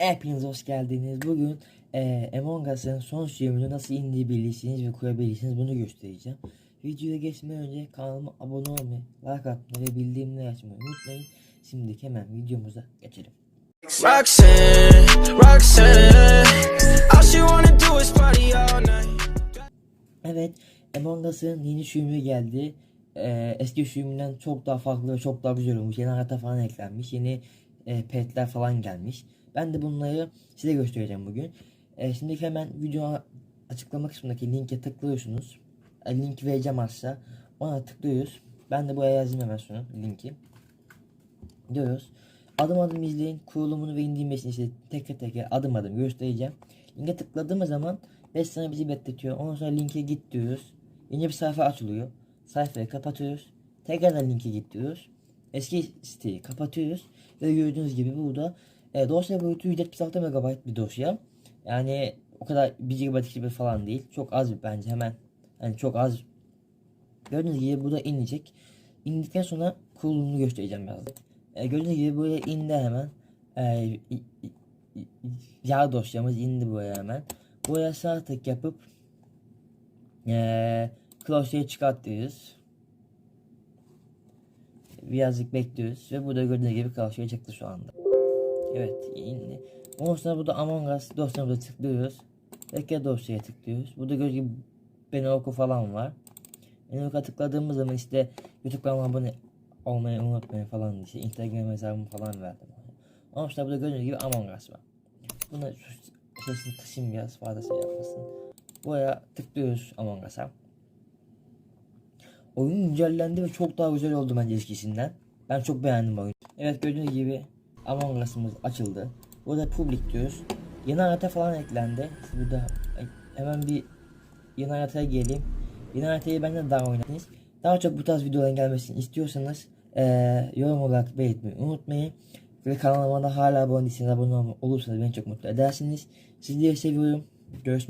Hepiniz hoş geldiniz. Bugün e, Among Us'ın son sürümünü nasıl indirebilirsiniz ve kurabilirsiniz bunu göstereceğim. Videoya geçmeden önce kanalıma abone olmayı, like atmayı ve bildirimleri açmayı unutmayın. Şimdi hemen videomuza geçelim. Evet, Among Us'ın yeni sürümü geldi. Ee, eski sürümünden çok daha farklı ve çok daha güzel olmuş. Yeni harita falan eklenmiş. Yeni e, petler falan gelmiş. Ben de bunları size göstereceğim bugün. Ee, şimdi hemen video açıklama kısmındaki linke tıklıyorsunuz. E, link vereceğim aşağı. Ona tıklıyoruz. Ben de buraya yazayım hemen sonra linki. Diyoruz. Adım adım izleyin. Kurulumunu ve indirmesini işte teker teker adım adım göstereceğim. Linke tıkladığımız zaman 5 sene bizi bekletiyor. Ondan sonra linke git diyoruz. Yeni bir sayfa açılıyor. Sayfayı kapatıyoruz. Tekrardan linke git diyoruz. Eski siteyi kapatıyoruz. Ve gördüğünüz gibi burada e, dosya boyutu 176 MB bir dosya. Yani o kadar 1 GB 2 GB falan değil. Çok az bence hemen. Yani çok az. Gördüğünüz gibi burada inecek. İndikten sonra kurulumunu göstereceğim birazdan. E, gördüğünüz gibi buraya indi hemen. E, yağ dosyamız indi buraya hemen. Buraya sağ tık yapıp e, klasörü çıkartıyoruz. Birazcık bekliyoruz ve burada gördüğünüz gibi klasörü çıktı şu anda. Evet indi. Ondan sonra burada Among Us dosyamıza tıklıyoruz. Tekrar dosyaya tıklıyoruz. Burada gördüğünüz gibi beni oku falan var. Beni oku tıkladığımız zaman işte YouTube kanalıma abone olmayı unutmayın falan işte Instagram hesabımı falan verdim. Ama işte burada gördüğünüz gibi Among Us var. Buna sesini kısayım biraz fazla şey yapmasın. Buraya tıklıyoruz Among Us'a. Oyun güncellendi ve çok daha güzel oldu bence eskisinden. Ben çok beğendim oyunu. Evet gördüğünüz gibi Among açıldı. Burada public diyoruz. Yeni harita falan eklendi. Burada hemen bir yeni haritaya geleyim. Yeni haritayı benden daha oynadınız. Daha çok bu tarz videoların gelmesini istiyorsanız eee, yorum olarak belirtmeyi unutmayın. Ve kanalıma da hala abone değilseniz abone olursanız beni çok mutlu edersiniz. Sizleri seviyorum. Görüşmek